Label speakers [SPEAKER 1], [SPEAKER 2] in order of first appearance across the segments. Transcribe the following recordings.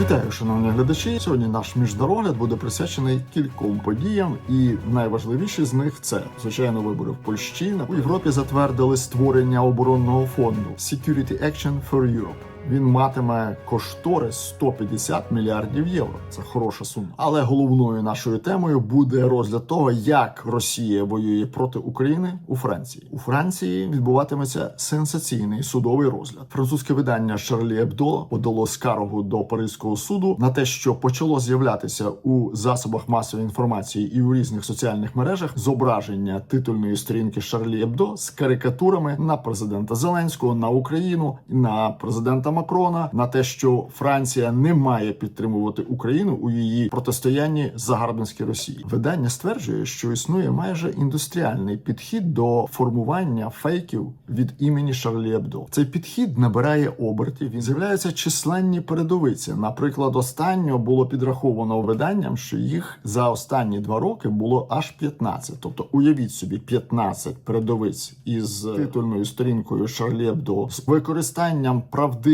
[SPEAKER 1] Вітаю, шановні глядачі. Сьогодні наш міждорогляд буде присвячений кільком подіям, і найважливіші з них це звичайно вибори в Польщі. У Європі затвердили створення оборонного фонду Security Action for Europe. Він матиме кошторис 150 мільярдів євро. Це хороша сума. Але головною нашою темою буде розгляд того, як Росія воює проти України у Франції. У Франції відбуватиметься сенсаційний судовий розгляд. Французьке видання Шарлі Ебдо подало скаргу до Паризького суду на те, що почало з'являтися у засобах масової інформації і у різних соціальних мережах зображення титульної сторінки Шарлі Ебдо з карикатурами на президента Зеленського, на Україну, на президента Макрона, на те, що Франція не має підтримувати Україну у її протистоянні загарбницькій Росії. Видання стверджує, що існує майже індустріальний підхід до формування фейків від імені Шарлі Ебдо. Цей підхід набирає обертів. Він з'являються численні передовиці. Наприклад, останнього було підраховано виданням, що їх за останні два роки було аж 15. Тобто, уявіть собі, 15 передовиць із титульною сторінкою Шарлі Ебдо з використанням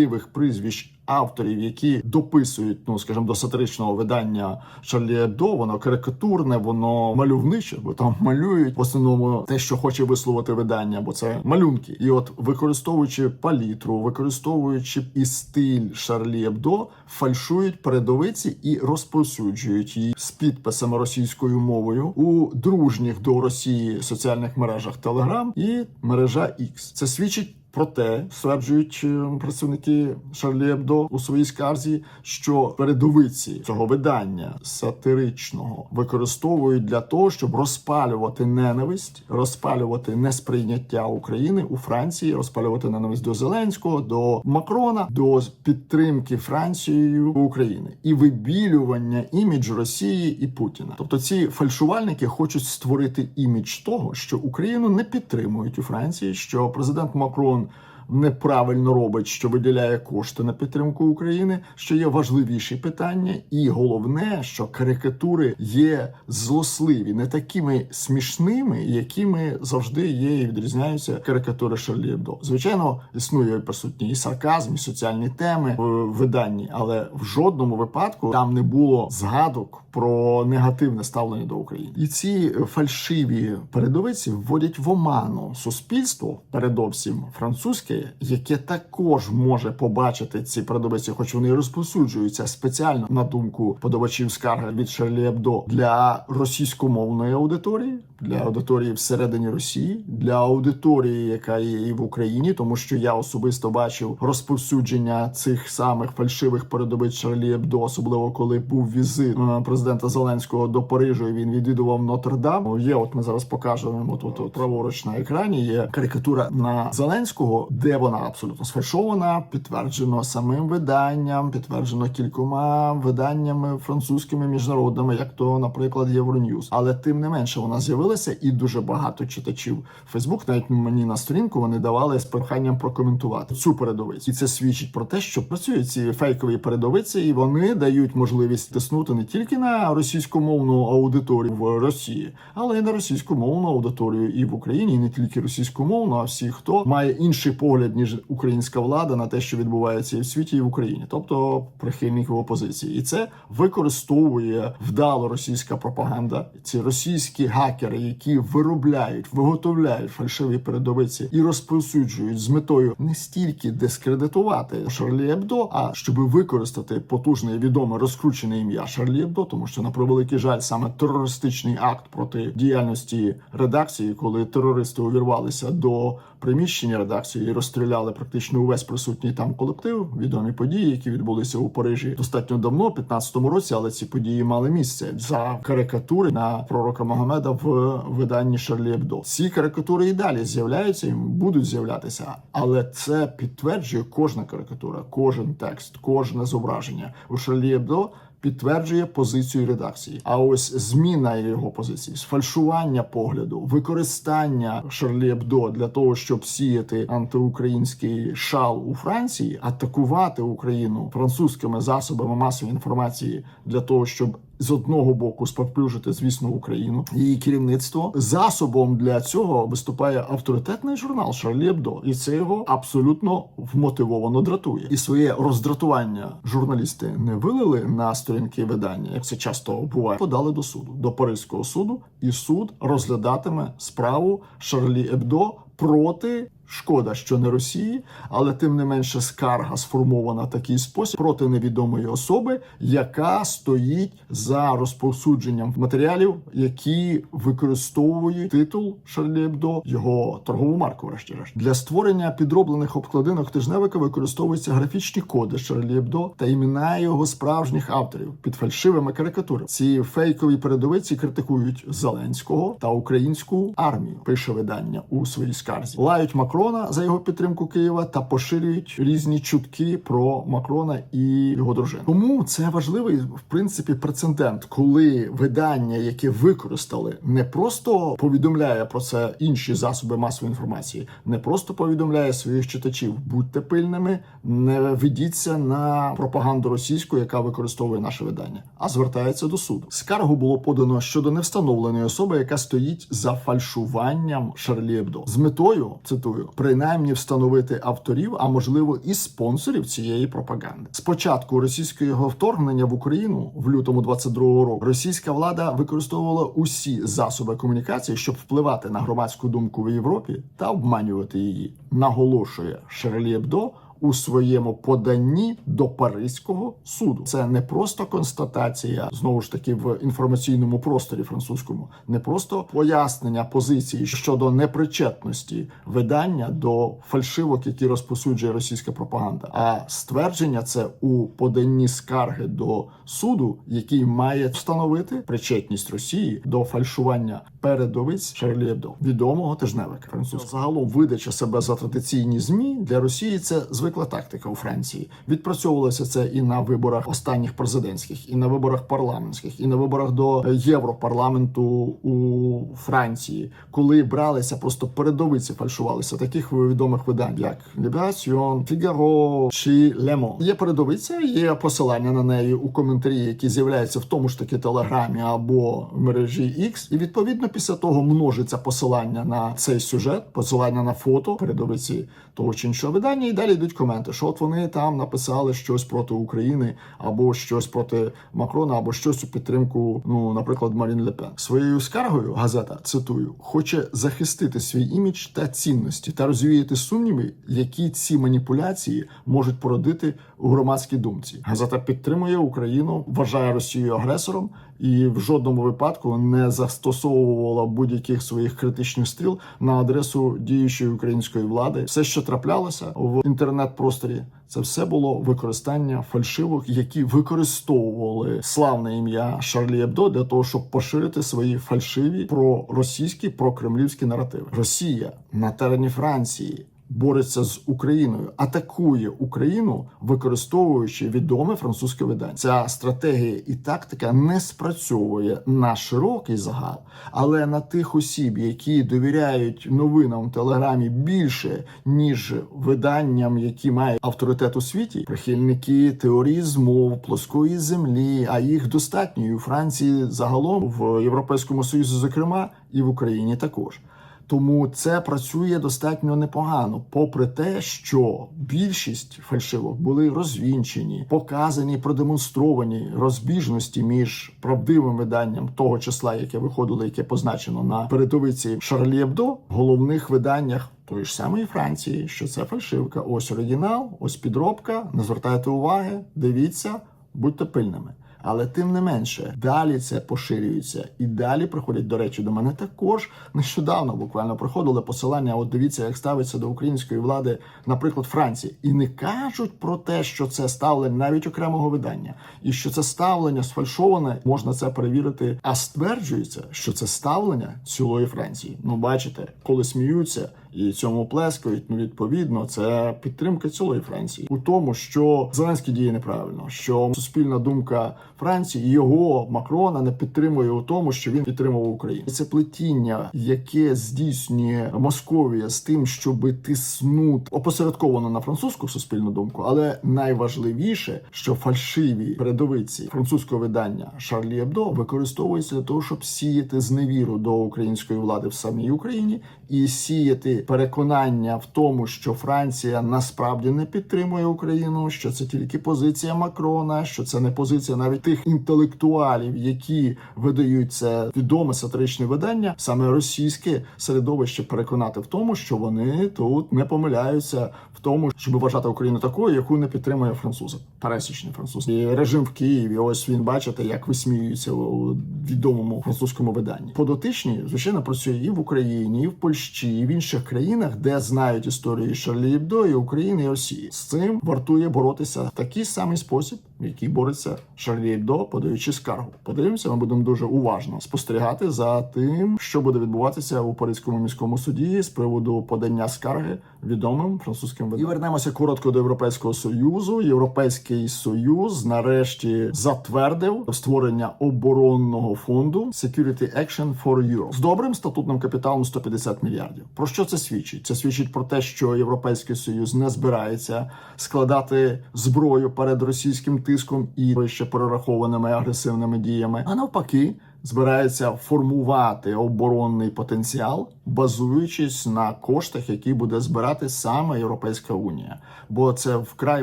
[SPEAKER 1] правдивих прізвищ. Авторів, які дописують, ну скажімо, до сатиричного видання Шарлі Ебдо, воно карикатурне, воно мальовниче, бо там малюють в основному те, що хоче висловити видання, бо це малюнки. І от використовуючи палітру, використовуючи і стиль Шарлі Ебдо, фальшують передовиці і розповсюджують її з підписами російською мовою у дружніх до Росії соціальних мережах Telegram і мережа X. Це свідчить. Проте стверджують е, представники Шарлі Ебдо у своїй скарзі, що передовиці цього видання сатиричного використовують для того, щоб розпалювати ненависть, розпалювати несприйняття України у Франції, розпалювати ненависть до Зеленського, до Макрона, до підтримки Францією України і вибілювання іміджу Росії і Путіна. Тобто ці фальшувальники хочуть створити імідж того, що Україну не підтримують у Франції, що президент Макрон on неправильно робить, що виділяє кошти на підтримку України, що є важливіші питання, і головне, що карикатури є злосливі, не такими смішними, якими завжди є і відрізняються карикатури Шарлі Ебдо. Звичайно, існує присутній і сарказм, і соціальні теми в виданні, але в жодному випадку там не було згадок про негативне ставлення до України. І ці фальшиві передовиці вводять в оману суспільство, передовсім французьке, яке також може побачити ці передовиці, хоч вони і розповсюджуються спеціально на думку подавачів скарги від Шарлі Ебдо для російськомовної аудиторії, для аудиторії всередині Росії, для аудиторії, яка є і в Україні, тому що я особисто бачив розповсюдження цих самих фальшивих передовиць Шарлі Ебдо, особливо коли був візит е, президента Зеленського до Парижу. і Він відвідував Нотр-Дам. Є, от ми зараз покажемо от праворуч на екрані. Є карикатура на Зеленського, де вона абсолютно сфальшована, підтверджено самим виданням, підтверджено кількома виданнями французькими міжнародними, як то, наприклад, Євроньюз. Але тим не менше вона з'явилася, і дуже багато читачів Фейсбук, навіть мені на сторінку вони давали з проханням прокоментувати цю передовицю. І це свідчить про те, що працюють ці фейкові передовиці, і вони дають можливість тиснути не тільки на російськомовну аудиторію в Росії, але й на російськомовну аудиторію і в Україні, і не тільки російськомовну, а всі, хто має інший погляд ніж українська влада на те, що відбувається і в світі, і в Україні, тобто прихильників опозиції, і це використовує вдало російська пропаганда. Ці російські гакери, які виробляють, виготовляють фальшиві передовиці і розповсюджують з метою не стільки дискредитувати Шарлі Ебдо, а щоб використати потужне і відоме розкручене ім'я Шарлі Ебдо, тому що на превеликий жаль саме терористичний акт проти діяльності редакції, коли терористи увірвалися до приміщення редакції і розстріляли практично увесь присутній там колектив. Відомі події, які відбулися у Парижі достатньо давно, в 15-му році, але ці події мали місце за карикатури на пророка Магомеда в виданні Шарлі Ебдо. Ці карикатури і далі з'являються і будуть з'являтися, але це підтверджує кожна карикатура, кожен текст, кожне зображення у Шарлі Ебдо підтверджує позицію редакції. А ось зміна його позиції, сфальшування погляду, використання Шарлі Ебдо для того, щоб сіяти антиукраїнський шал у Франції, атакувати Україну французькими засобами масової інформації для того, щоб з одного боку споплюжити, звісно, Україну її керівництво. Засобом для цього виступає авторитетний журнал Шарлі Ебдо, і це його абсолютно вмотивовано дратує. І своє роздратування журналісти не вилили на сторінки видання, як це часто буває. Подали до суду до Паризького суду, і суд розглядатиме справу Шарлі Ебдо проти. Шкода, що не Росії, але тим не менше скарга сформована в такий спосіб проти невідомої особи, яка стоїть за розповсюдженням матеріалів, які використовують титул Шарлі Ебдо, його торгову марку. Врешті-решт для створення підроблених обкладинок тижневика використовуються графічні коди Шарлі Ебдо та імена його справжніх авторів під фальшивими карикатурами. Ці фейкові передовиці критикують Зеленського та українську армію. Пише видання у своїй скарзі. Лають Макрона за його підтримку Києва та поширюють різні чутки про Макрона і його дружину. Тому це важливий в принципі прецедент, коли видання, яке використали, не просто повідомляє про це інші засоби масової інформації, не просто повідомляє своїх читачів, будьте пильними, не ведіться на пропаганду російську, яка використовує наше видання, а звертається до суду. Скаргу було подано щодо невстановленої особи, яка стоїть за фальшуванням Шарлі Ебдо з метою цитую принаймні встановити авторів, а можливо і спонсорів цієї пропаганди. Спочатку російського вторгнення в Україну в лютому 22-го року російська влада використовувала усі засоби комунікації, щоб впливати на громадську думку в Європі та обманювати її. Наголошує Шарлі Ебдо у своєму поданні до Паризького суду. Це не просто констатація знову ж таки в інформаційному просторі французькому, не просто пояснення позиції щодо непричетності видання до фальшивок, які розпосуджує російська пропаганда, а ствердження це у поданні скарги до суду, який має встановити причетність Росії до фальшування передовиць Шарлі Ебдо, відомого тижневика французького. Загалом видача себе за традиційні змі для Росії це звикла тактика у Франції. Відпрацьовувалося це і на виборах останніх президентських, і на виборах парламентських, і на виборах до Європарламенту у Франції, коли бралися просто передовиці, фальшувалися таких відомих видань, як Libération, Figaro чи Monde. Є передовиця, є посилання на неї у коментарі, які з'являються в тому ж таки телеграмі або в мережі X. І відповідно після того множиться посилання на цей сюжет, посилання на фото передовиці того чи іншого видання, і далі йдуть коменти, що от вони там написали щось проти України, або щось проти Макрона, або щось у підтримку, ну, наприклад, Марін Лепен. Своєю скаргою газета цитую, хоче захистити свій імідж та цінності та розвіяти сумніви, які ці маніпуляції можуть породити у громадській думці. Газета підтримує Україну, вважає Росію агресором і в жодному випадку не застосовувала будь-яких своїх критичних стріл на адресу діючої української влади. Все, що траплялося в інтернет-просторі, це все було використання фальшивок, які використовували славне ім'я Шарлі Ебдо для того, щоб поширити свої фальшиві проросійські, прокремлівські наративи. Росія на терені Франції. Бореться з Україною, атакує Україну, використовуючи відоме французьке видання. Ця стратегія і тактика не спрацьовує на широкий загал, але на тих осіб, які довіряють новинам в телеграмі більше ніж виданням, які мають авторитет у світі, прихильники теорії змов, плоскої землі. А їх достатньо і у Франції загалом в Європейському Союзі, зокрема, і в Україні також. Тому це працює достатньо непогано, попри те, що більшість фальшивок були розвінчені, показані, продемонстровані розбіжності між правдивим виданням того числа, яке виходило, яке позначено на передовиці Шарлі Ебдо, в головних виданнях. Тої ж самої Франції, що це фальшивка. Ось оригінал, ось підробка. Не звертайте уваги, дивіться, будьте пильними. Але тим не менше, далі це поширюється і далі приходять, до речі, до мене також нещодавно буквально приходили посилання. От дивіться, як ставиться до української влади, наприклад, Франції, і не кажуть про те, що це ставлення навіть окремого видання, і що це ставлення сфальшоване, можна це перевірити. А стверджується, що це ставлення цілої Франції. Ну, бачите, коли сміються. І цьому плескають, ну відповідно, це підтримка цілої Франції у тому, що Зеленський діє неправильно, що суспільна думка Франції, його Макрона не підтримує у тому, що він підтримував Україну. Це плетіння, яке здійснює Московія з тим, щоб тиснути опосередковано на французьку суспільну думку, але найважливіше, що фальшиві передовиці французького видання Шарлі Ебдо використовуються для того, щоб сіяти зневіру до української влади в самій Україні і сіяти переконання в тому, що Франція насправді не підтримує Україну, що це тільки позиція Макрона, що це не позиція навіть тих інтелектуалів, які видають це відоме сатиричне видання, саме російське середовище переконати в тому, що вони тут не помиляються в тому, щоб вважати Україну такою, яку не підтримує французи, пересічний француз. І режим в Києві. Ось він бачите, як висміюється у відомому французькому виданні. Подотичні звичайно працює і в Україні, і в Польщі, і в інших країнах, де знають історію Шарлі Ібдо і України і Росії. З цим вартує боротися в такий самий спосіб, який бореться Шарлі Ебдо, подаючи скаргу. Подивимося, ми будемо дуже уважно спостерігати за тим, що буде відбуватися у Паризькому міському суді з приводу подання скарги відомим французьким виданням. І вернемося коротко до Європейського союзу. Європейський союз нарешті затвердив створення оборонного фонду Security Action for Europe з добрим статутним капіталом 150 мільярдів. Про що це свідчить? Це свідчить про те, що Європейський союз не збирається складати зброю перед російським тиском і вище перерахованими агресивними діями, а навпаки. Збирається формувати оборонний потенціал, базуючись на коштах, які буде збирати саме Європейська Унія, бо це вкрай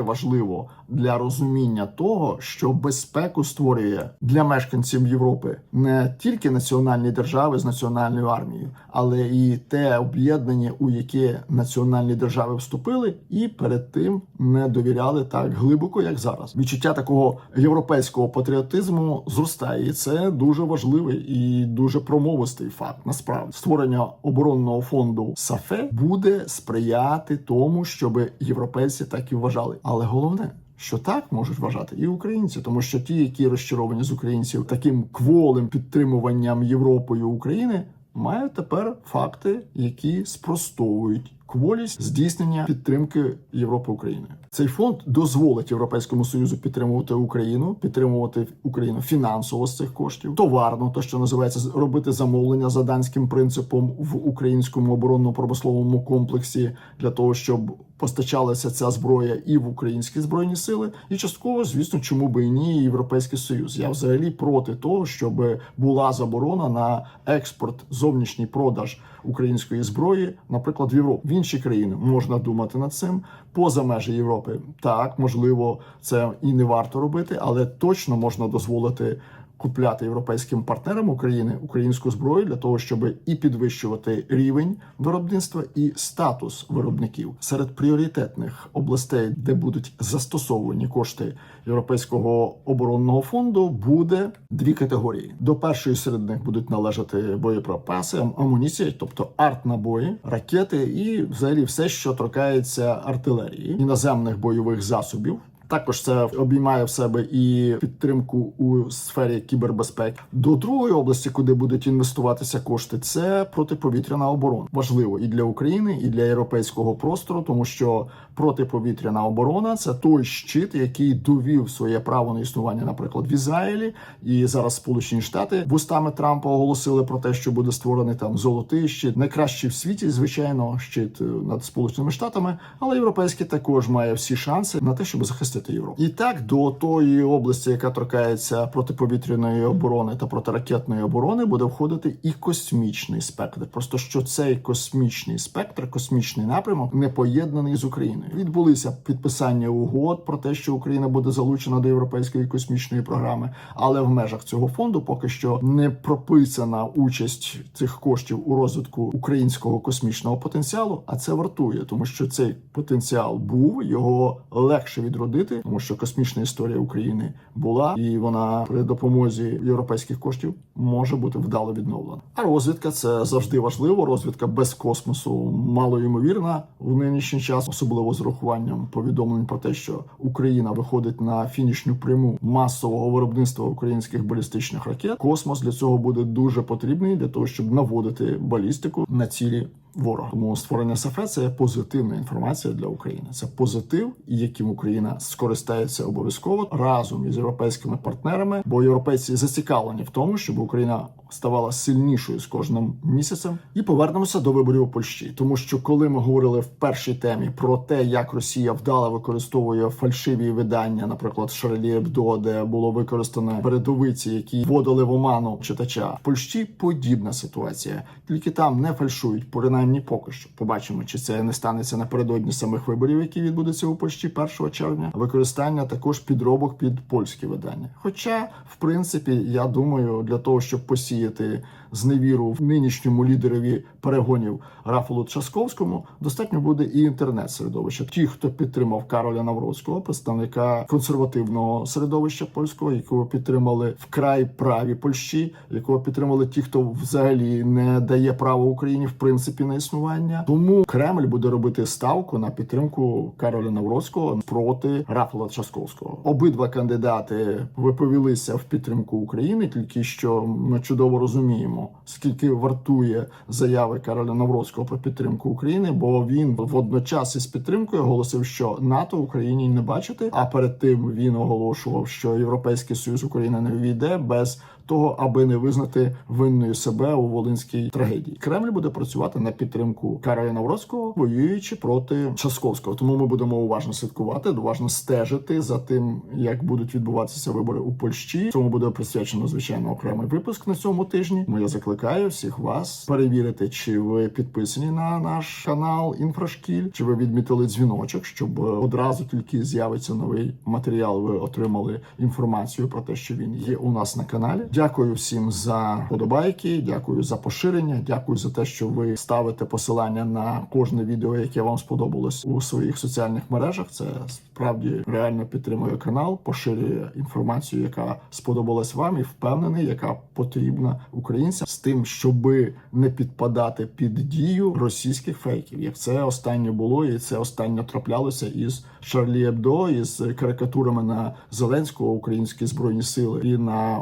[SPEAKER 1] важливо для розуміння того, що безпеку створює для мешканців Європи не тільки національні держави з національною армією, але і те об'єднання, у яке національні держави вступили, і перед тим не довіряли так глибоко, як зараз. Відчуття такого європейського патріотизму зростає, і це дуже важливий і дуже промовистий факт. Насправді створення оборонного фонду САФЕ буде сприяти тому, щоб європейці так і вважали. Але головне. Що так можуть вважати і українці, тому що ті, які розчаровані з українців таким кволим підтримуванням Європою України, мають тепер факти, які спростовують кволість здійснення підтримки Європи України. Цей фонд дозволить Європейському Союзу підтримувати Україну, підтримувати Україну фінансово з цих коштів, товарно, то що називається робити замовлення за данським принципом в українському оборонно-промисловому комплексі для того, щоб постачалася ця зброя і в українські збройні сили, і частково, звісно, чому би і ні, Європейський Союз. Я взагалі проти того, щоб була заборона на експорт, зовнішній продаж української зброї, наприклад, в Європу. В інші країни можна думати над цим поза межі Європи. Так, можливо, це і не варто робити, але точно можна дозволити. Купляти європейським партнерам України українську зброю для того, щоб і підвищувати рівень виробництва і статус виробників серед пріоритетних областей, де будуть застосовані кошти Європейського оборонного фонду, буде дві категорії. До першої серед них будуть належати боєприпаси, ам- амуніція, тобто арт-набої, ракети і взагалі все, що торкається артилерії, іноземних бойових засобів. Також це обіймає в себе і підтримку у сфері кібербезпеки. До другої області, куди будуть інвестуватися кошти, це протиповітряна оборона. Важливо і для України, і для європейського простору, тому що протиповітряна оборона це той щит, який довів своє право на існування, наприклад, в Ізраїлі. І зараз Сполучені Штати вустами Трампа оголосили про те, що буде створений там золотий щит, найкращий в світі, звичайно, щит е, над Сполученими Штатами, але європейський також має всі шанси на те, щоб захистити Європу. І так до тої області, яка торкається протиповітряної оборони та протиракетної оборони, буде входити і космічний спектр. Просто що цей космічний спектр, космічний напрямок не поєднаний з Україною. Відбулися підписання угод про те, що Україна буде залучена до європейської космічної програми, але в межах цього фонду поки що не прописана участь цих коштів у розвитку українського космічного потенціалу. А це вартує, тому що цей потенціал був його легше відродити, тому що космічна історія України була, і вона при допомозі європейських коштів може бути вдало відновлена. А розвідка це завжди важливо. Розвідка без космосу малоймовірна в нинішній час, особливо з урахуванням повідомлень про те, що Україна виходить на фінішню пряму масового виробництва українських балістичних ракет. Космос для цього буде дуже потрібний для того, щоб наводити балістику на цілі ворога. Тому створення САФЕ це позитивна інформація для України. Це позитив, яким Україна скористається обов'язково разом із європейськими партнерами, бо європейці зацікавлені в тому, щоб Україна ставала сильнішою з кожним місяцем. І повернемося до виборів у Польщі, тому що коли ми говорили в першій темі про те, як Росія вдало використовує фальшиві видання, наприклад, Шарлі Ебдо, де було використано передовиці, які вводили в оману читача, в Польщі подібна ситуація, тільки там не фальшують, принаймні поки що. Побачимо, чи це не станеться напередодні самих виборів, які відбудуться у Польщі 1 червня. Використання також підробок під польські видання. Хоча, в принципі, я думаю, для того, щоб посіяти діяти зневіру нинішньому лідерові перегонів Рафалу Часковському, достатньо буде і інтернет-середовище. Ті, хто підтримав Кароля Навроцького, представника консервативного середовища польського, якого підтримали вкрай праві Польщі, якого підтримали ті, хто взагалі не дає право Україні в принципі на існування. Тому Кремль буде робити ставку на підтримку Кароля Навроцького проти Рафала Часковського. Обидва кандидати виповілися в підтримку України, тільки що ми чудово розуміємо, скільки вартує заяви Кароля Навроцького про підтримку України, бо він водночас із підтримкою оголосив, що НАТО Україні не бачити. А перед тим він оголошував, що Європейський Союз України не війде без того, аби не визнати винною себе у волинській трагедії. Кремль буде працювати на підтримку Кароля Навроцького, воюючи проти Часковського. Тому ми будемо уважно слідкувати, уважно стежити за тим, як будуть відбуватися вибори у Польщі. Цьому буде присвячено звичайно окремий випуск на цьому тижні. Тому я закликаю всіх вас перевірити, чи ви підписані на наш канал Інфрашкіль, чи ви відмітили дзвіночок, щоб одразу тільки з'явиться новий матеріал. Ви отримали інформацію про те, що він є у нас на каналі. Дякую всім за подобайки. Дякую за поширення. Дякую за те, що ви ставите посилання на кожне відео, яке вам сподобалось у своїх соціальних мережах. Це справді реально підтримує канал, поширює інформацію, яка сподобалась вам, і впевнений, яка потрібна українцям з тим, щоби не підпадати під дію російських фейків, як це останнє було, і це останнє траплялося із Шарлі Ебдо, із карикатурами на Зеленського, українські збройні сили і на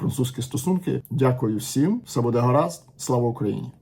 [SPEAKER 1] українсько-французькі стосунки. Дякую всім. Все буде гаразд. Слава Україні!